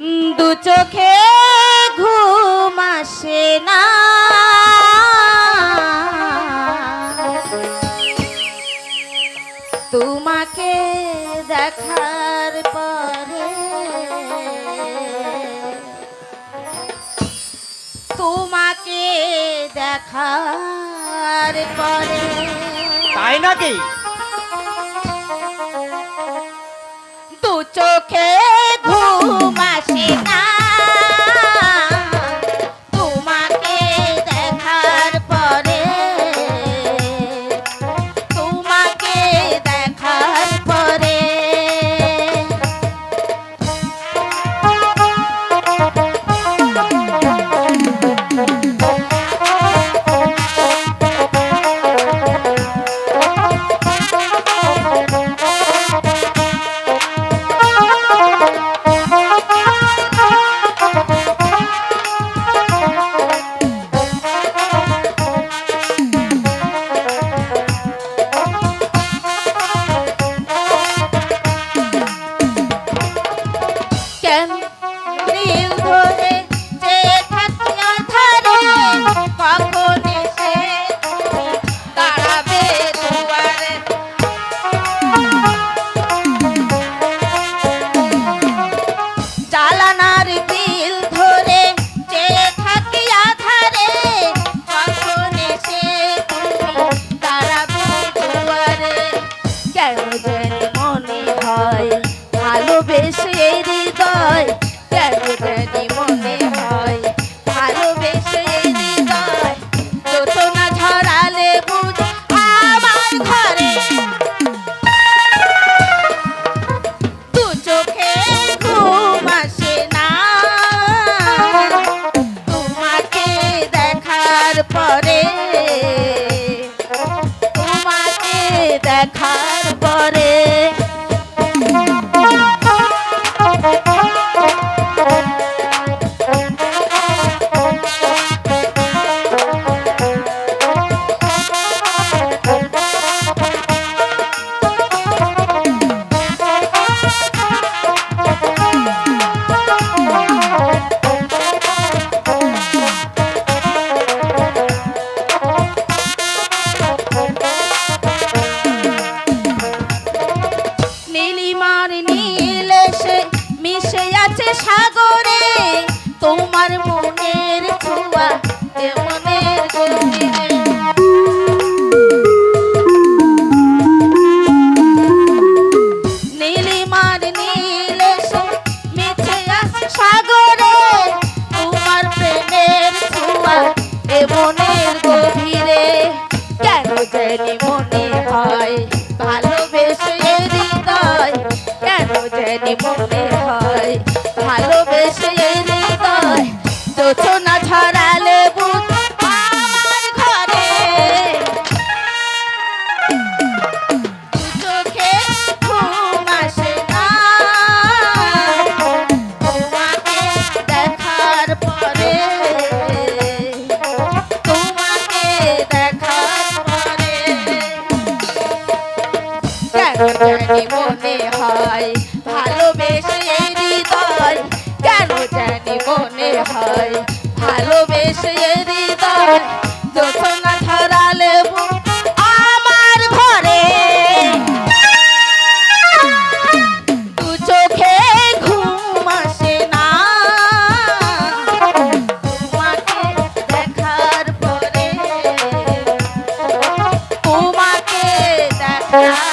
দু চোখে ঘুম আসে না। তোমাকে দেখার পরে তোমাকে দেখার পরে তাই নাকি? দু চোখে আসে হৃদয় কেন জানি মনে হয় ভালোবেসে হৃদয় যত না দু চোখে ঘুম আসে না। তোমাকে দেখার পরে, তোমাকে দেখার পরে আছে সাগরে, তোমার মনের ছোঁয়া মনের নীলিমার নীল মিশে আছে সাগরে, তোমার প্রেমের ছোঁয়া, এ কেন জানি হয় ভালোবেসে হৃদয় কেন জানি মনে হয় ভালোবেসে হৃদয় হয়। ভালোবেসে হৃদয় যোচনা ছড়ালে আমার ঘরে। দু চোখে ঘুম আসে না। তোমাকে দেখার পরে তোমাকে দেখার